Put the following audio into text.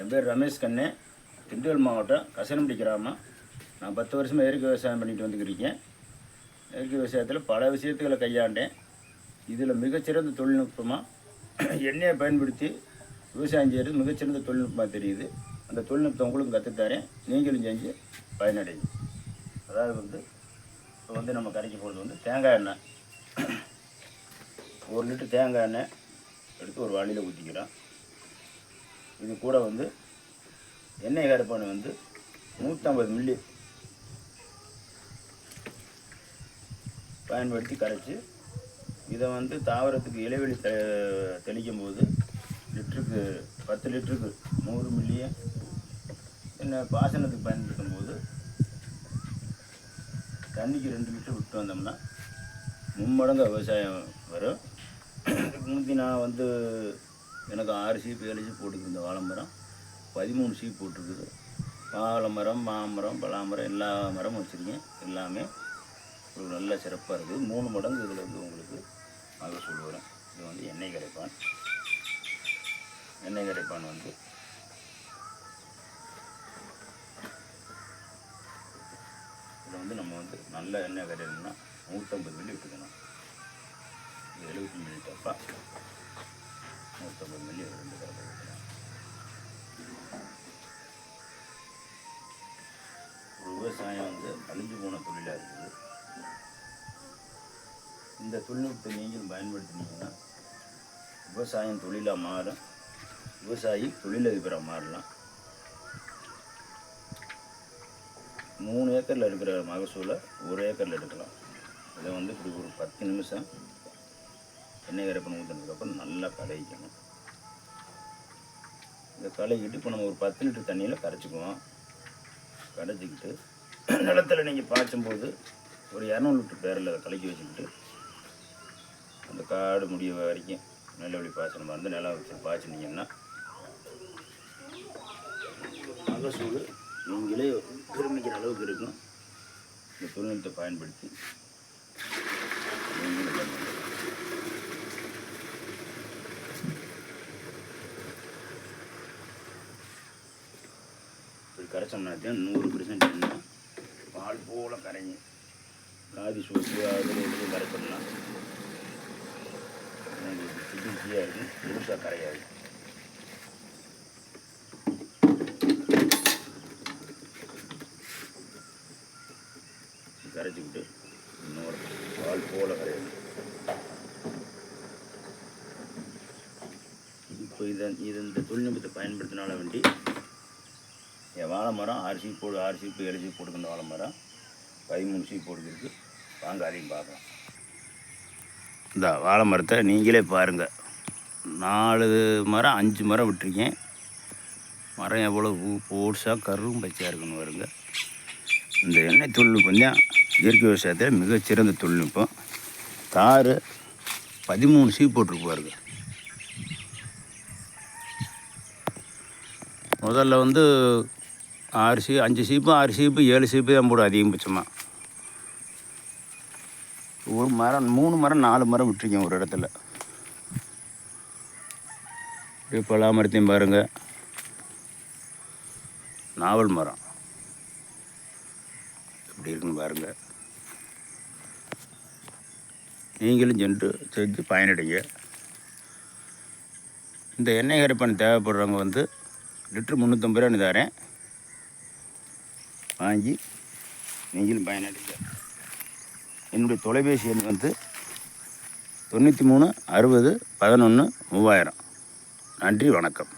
என் பேர் ரமேஷ் கண்ணே திண்டுக்கல் மாவட்டம் கசனம்பட்டி கிராமம். நான் பத்து வருஷமாக இயற்கை விவசாயம் பண்ணிட்டு வந்துக்கிருக்கேன் இயற்கை விவசாயத்தில் பல விஷயத்துக்களை கையாண்டேன். இதில் மிகச்சிறந்த தொழில்நுட்பமாக எண்ணெயை பயன்படுத்தி விவசாயம் செய்கிறது மிகச்சிறந்த தொழில்நுட்பமாக தெரியுது. அந்த தொழில்நுட்பம் உங்களுக்கும் கற்றுத்தரேன் நீங்களும் செஞ்சு பயனடைங்க அதாவது வந்து இப்போ வந்து நம்ம கரைக்க போகிறது வந்து தேங்காய் எண்ணெய். ஒரு லிட்டர் தேங்காய் எண்ணெய் எடுத்து ஒரு வாளியில் ஊற்றிக்கிறோம் இது கூட வந்து எண்ணெய் கருப்பானை வந்து நூற்றம்பது மில்லி பயன்படுத்தி கரைச்சி இதை வந்து தாவரத்துக்கு இலைவெளி தெ தெளிக்கும் போது லிட்டருக்கு பத்து லிட்டருக்கு நூறு மில்லிய என்ன பாசனத்துக்கு பயன்படுத்தும் போது தண்ணிக்கு ரெண்டு லிட்டர் விட்டு வந்தோம்னா மும்மடங்கு விவசாயம் வரும். இதுக்கு முந்தி நான் வந்து எனக்கு ஆறு சீப்பு ஏழு சீப்பு போட்டுருந்த வாழை மரம். பதிமூணு சீப் போட்டிருக்குது வாழை மரம் மாமரம் பலாமரம் எல்லா மரமும் வச்சுருக்கேன். எல்லாமே ஒரு நல்ல சிறப்பாக இருக்குது. மூணு மடங்கு இதில் வந்து உங்களுக்கு. மகசூல் சொல்லுவேன் இது வந்து எண்ணெய் கரைப்பான். எண்ணெய் கரைப்பான் வந்து. இதில் வந்து நம்ம வந்து நல்ல எண்ணெய் கரையணும்னா நூற்றம்பது மில்லி விட்டுக்கணும். இது எழுபத்தி மில்லி டப்பா. தொண்ணூறு மில்லி ரெண்டு தடவை ஒரு விவசாயம் வந்து அழிஞ்சு போன தொழிலாக இருக்குது. இந்த தொழில்நுட்பத்தை நீங்கள் பயன்படுத்தினீங்கன்னா விவசாயம் தொழிலாக மாறும். விவசாயி தொழிலதிபராக மாறலாம். மூணு ஏக்கரில் இருக்கிற மகசூலை ஒரு ஏக்கரில் எடுக்கலாம். இதை வந்து இப்படி ஒரு பத்து நிமிஷம் எண்ணெய் கரைப்பன் ஊற்றினதுக்கப்புறம் நல்லா கலைக்கணும் இதை கலைக்கிட்டு இப்போ நம்ம ஒரு பத்து லிட்டர் தண்ணியில் கரைச்சிக்குவோம். கரைச்சிக்கிட்டு நிலத்தில் நீங்கள் பாய்ச்சும்போது ஒரு இரநூறு லிட்டர் பேரில் அதை கலக்கி வச்சுக்கிட்டு அந்த காடு முடிய வரைக்கும் நிலவழி பாய்ச்சணும் வந்து நிலம் வச்சு பாய்ச்சினீங்கன்னா மகசூல் நீங்களே பெருமிக்கிற அளவுக்கு இருக்கும். இந்த தொழில்நுட்பத்தை பயன்படுத்தி நீங்களும் பண்ணுங்க. இப்படி கரைச்சோம்னா தான் நூறு பெர்சன்ட் என்ன பால் போல் கரைங்க காதி சோப்பு அதில் இதில் கரைச்சிடலாம். உங்களுக்கு இருக்கும் முழுசாக கரையாது. கரைச்சிக்கிட்டு இன்னொரு பால் போல கரையாது இப்போ இதை இது இந்த தொழில்நுட்பத்தை பயன்படுத்தினால வேண்டி வாழை மரம் ஆறு சீப் போடு ஆறு சீப்பு ஏழு சீப் போட்டுக்கிற வாழை மரம். பதிமூணு சீப் போட்டுக்கிறதுக்கு வாங்க அதையும் பார்க்கலாம். இந்த வாழை மரத்தை நீங்களே பாருங்கள் நாலு மரம் அஞ்சு மரம் விட்டுருக்கேன். மரம் எவ்வளோ பூ போடுசாக கரும் பச்சையாக இருக்குன்னு வருங்க இந்த எண்ணெய் தொழில்நுட்பம் தான் இயற்கை விவசாயத்தில் மிகச்சிறந்த தொழில்நுட்பம். தார் பதிமூணு சீ போட்டிருப்பாருங்க முதல்ல வந்து ஆறு சீ அஞ்சு சீப்பு ஆறு சீப்பு ஏழு சீப்பு தான் போடும் அதிகபட்சமாக ஒரு மரம் மூணு மரம் நாலு மரம் விட்டுருக்கேன் ஒரு இடத்துல. இப்படி பலா மரத்தையும் பாருங்கள் நாவல் மரம். எப்படி இருக்குன்னு பாருங்கள் நீங்களும் சென்று செஞ்சு பயனடைங்க. இந்த எண்ணெய் கரைப்பான் தேவைப்படுறவங்க வந்து லிட்ரு முந்நூற்றம்பது ரூபான்னு தரேன். வாங்கி நீங்களும் பயனடைங்க என்னுடைய தொலைபேசி எண் வந்து தொண்ணூற்றி மூணு அறுபது பதினொன்று மூவாயிரம். நன்றி வணக்கம்.